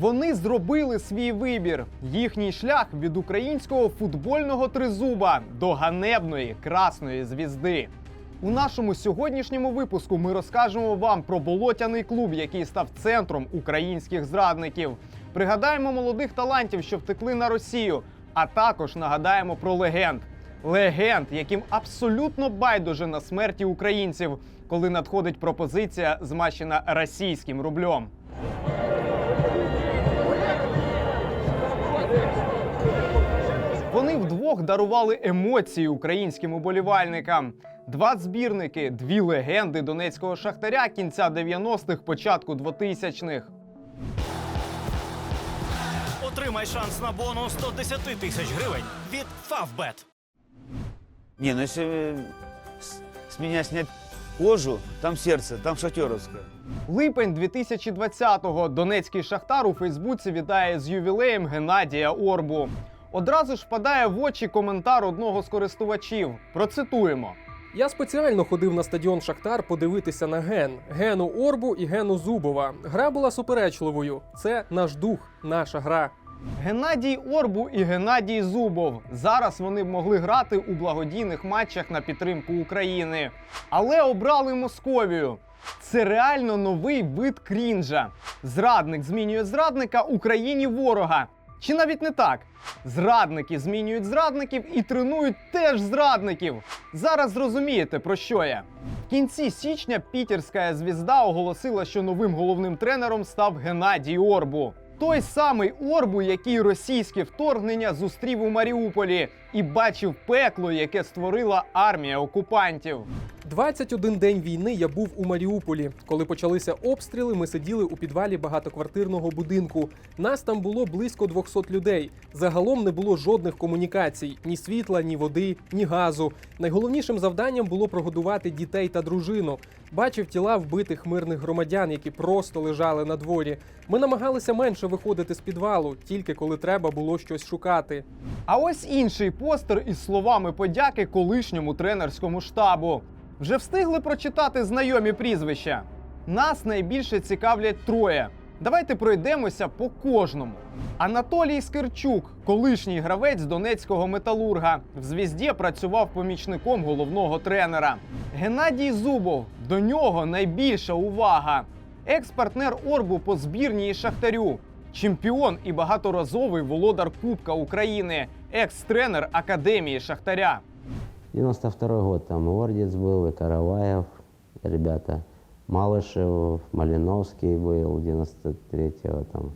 Вони зробили свій вибір. Їхній шлях від українського футбольного тризуба до ганебної красної звізди. У нашому сьогоднішньому випуску ми розкажемо вам про болотяний клуб, який став центром українських зрадників. Пригадаємо молодих талантів, що втекли на Росію, а також нагадаємо про легенд. Легенд, яким абсолютно байдуже на смерті українців, коли надходить пропозиція, змащена російським рублем. Дарували емоції українським уболівальникам. Два збірники, дві легенди донецького шахтаря кінця 90-х, початку 2000-х. Отримай шанс на бонус 110 тисяч гривень від Favbet. Не, ну если э, с, с меня кожу, там сердце, там шахтеровское. Липень 2020-го донецький шахтар у Фейсбуці вітає з ювілеєм Геннадія Орбу. Одразу ж впадає в очі коментар одного з користувачів. Процитуємо. Я спеціально ходив на стадіон Шахтар подивитися на ген Гену Орбу і Гену Зубова. Гра була суперечливою. Це наш дух, наша гра. Геннадій Орбу і Геннадій Зубов. Зараз вони б могли грати у благодійних матчах на підтримку України. Але обрали Московію. Це реально новий вид крінжа. Зрадник змінює зрадника Україні ворога. Чи навіть не так? Зрадники змінюють зрадників і тренують теж зрадників. Зараз зрозумієте про що я. В кінці січня пітерська звізда оголосила, що новим головним тренером став Геннадій Орбу. Той самий Орбу, який російське вторгнення зустрів у Маріуполі і бачив пекло, яке створила армія окупантів. 21 день війни я був у Маріуполі. Коли почалися обстріли, ми сиділи у підвалі багатоквартирного будинку. Нас там було близько 200 людей. Загалом не було жодних комунікацій: ні світла, ні води, ні газу. Найголовнішим завданням було прогодувати дітей та дружину. Бачив тіла вбитих мирних громадян, які просто лежали на дворі. Ми намагалися менше виходити з підвалу, тільки коли треба було щось шукати. А ось інший постер із словами подяки колишньому тренерському штабу. Вже встигли прочитати знайомі прізвища. Нас найбільше цікавлять троє. Давайте пройдемося по кожному. Анатолій Скирчук, колишній гравець донецького металурга, в звізді працював помічником головного тренера. Геннадій Зубов. До нього найбільша увага. Екс-партнер Орбу по збірній Шахтарю. Чемпіон і багаторазовий володар Кубка України, екс-тренер Академії Шахтаря. 92 год, там и Ордец был, и Караваев, ребята. Малышев, Малиновский был 93-го там.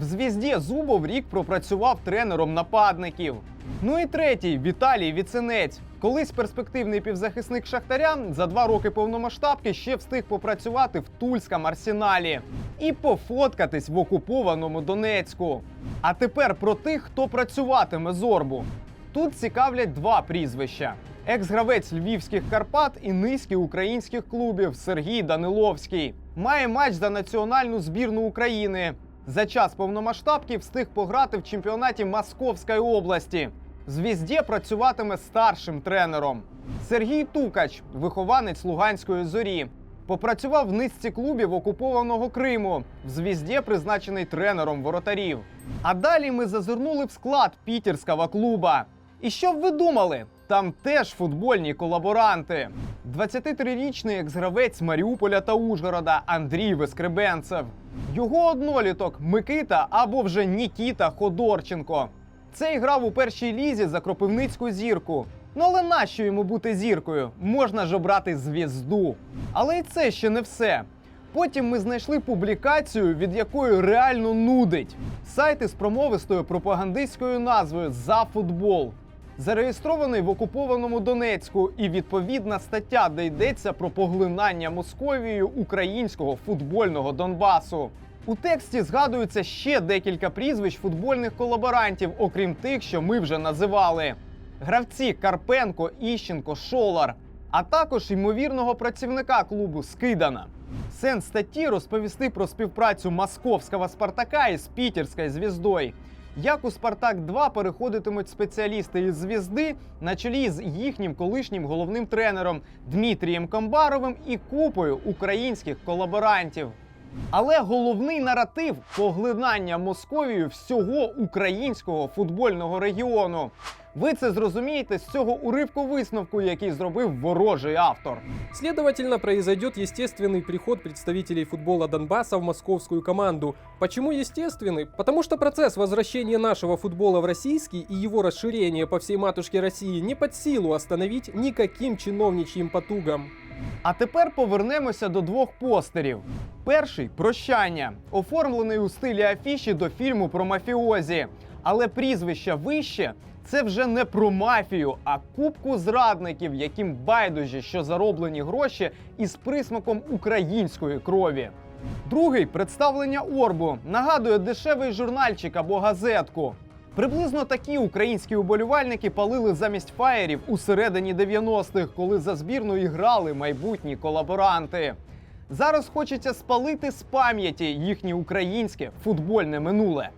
В звізді Зубов рік пропрацював тренером нападників. Ну і третій Віталій Віценець. Колись перспективний півзахисник Шахтаря за два роки повномасштабки ще встиг попрацювати в Тульському арсеналі і пофоткатись в окупованому Донецьку. А тепер про тих, хто працюватиме з Орбу. Тут цікавлять два прізвища: екс-гравець львівських Карпат і низки українських клубів Сергій Даниловський. Має матч за національну збірну України. За час повномасштабки встиг пограти в чемпіонаті Московської області. Звізді працюватиме старшим тренером. Сергій Тукач, вихованець Луганської зорі. Попрацював в низці клубів окупованого Криму. В звізді призначений тренером воротарів. А далі ми зазирнули в склад пітерського клуба. І що б ви думали? Там теж футбольні колаборанти. 23-річний екс-гравець Маріуполя та Ужгорода Андрій Вескребенцев. Його одноліток Микита або вже Нікіта Ходорченко. Цей грав у першій лізі за кропивницьку зірку. Ну але нащо йому бути зіркою? Можна ж обрати звізду. Але і це ще не все. Потім ми знайшли публікацію, від якої реально нудить. Сайт із промовистою пропагандистською назвою За футбол. Зареєстрований в окупованому Донецьку і відповідна стаття, де йдеться про поглинання Московією українського футбольного Донбасу. У тексті згадується ще декілька прізвищ футбольних колаборантів, окрім тих, що ми вже називали: гравці Карпенко, Іщенко, Шолар, а також ймовірного працівника клубу Скидана. Сенс статті розповісти про співпрацю московського Спартака із пітерською звіздою. Як у Спартак 2 переходитимуть спеціалісти із звізди на чолі з їхнім колишнім головним тренером Дмитрієм Комбаровим і купою українських колаборантів. Але головний наратив поглинання Московією всього українського футбольного регіону. Ви це зрозумієте з цього уривку висновку, який зробив ворожий автор. Следовательно, произойдет естественный приход представителей футбола Донбасса в московскую команду. Почему естественный? Потому что процесс возвращения нашего футбола в российский и его расширение по всей матушке России не под силу остановить никаким чиновничьим потугам. А тепер повернемося до двох постерів. Перший прощання, оформлений у стилі афіші до фільму про мафіозі. Але прізвище вище це вже не про мафію, а кубку зрадників, яким байдужі, що зароблені гроші із присмаком української крові. Другий представлення орбу нагадує дешевий журнальчик або газетку. Приблизно такі українські уболівальники палили замість фаєрів у середині 90-х, коли за збірну і грали майбутні колаборанти. Зараз хочеться спалити з пам'яті їхнє українське футбольне минуле.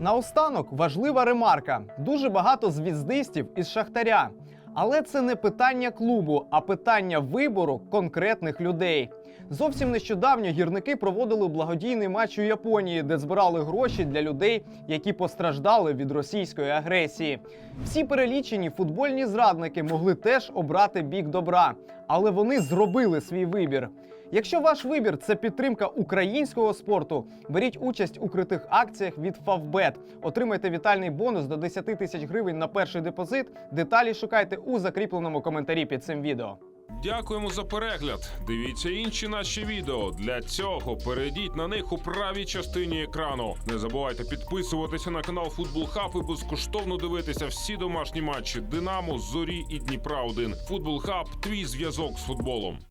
Наостанок важлива ремарка: дуже багато звіздистів із шахтаря. Але це не питання клубу, а питання вибору конкретних людей. Зовсім нещодавно гірники проводили благодійний матч у Японії, де збирали гроші для людей, які постраждали від російської агресії. Всі перелічені футбольні зрадники могли теж обрати бік добра, але вони зробили свій вибір. Якщо ваш вибір це підтримка українського спорту, беріть участь у критих акціях від Favbet. Отримайте вітальний бонус до 10 тисяч гривень на перший депозит. Деталі шукайте у закріпленому коментарі під цим відео. Дякуємо за перегляд. Дивіться інші наші відео. Для цього перейдіть на них у правій частині екрану. Не забувайте підписуватися на канал Футбол Хаб і безкоштовно дивитися всі домашні матчі Динамо, Зорі і Дніпра 1 Футбол Хаб твій зв'язок з футболом.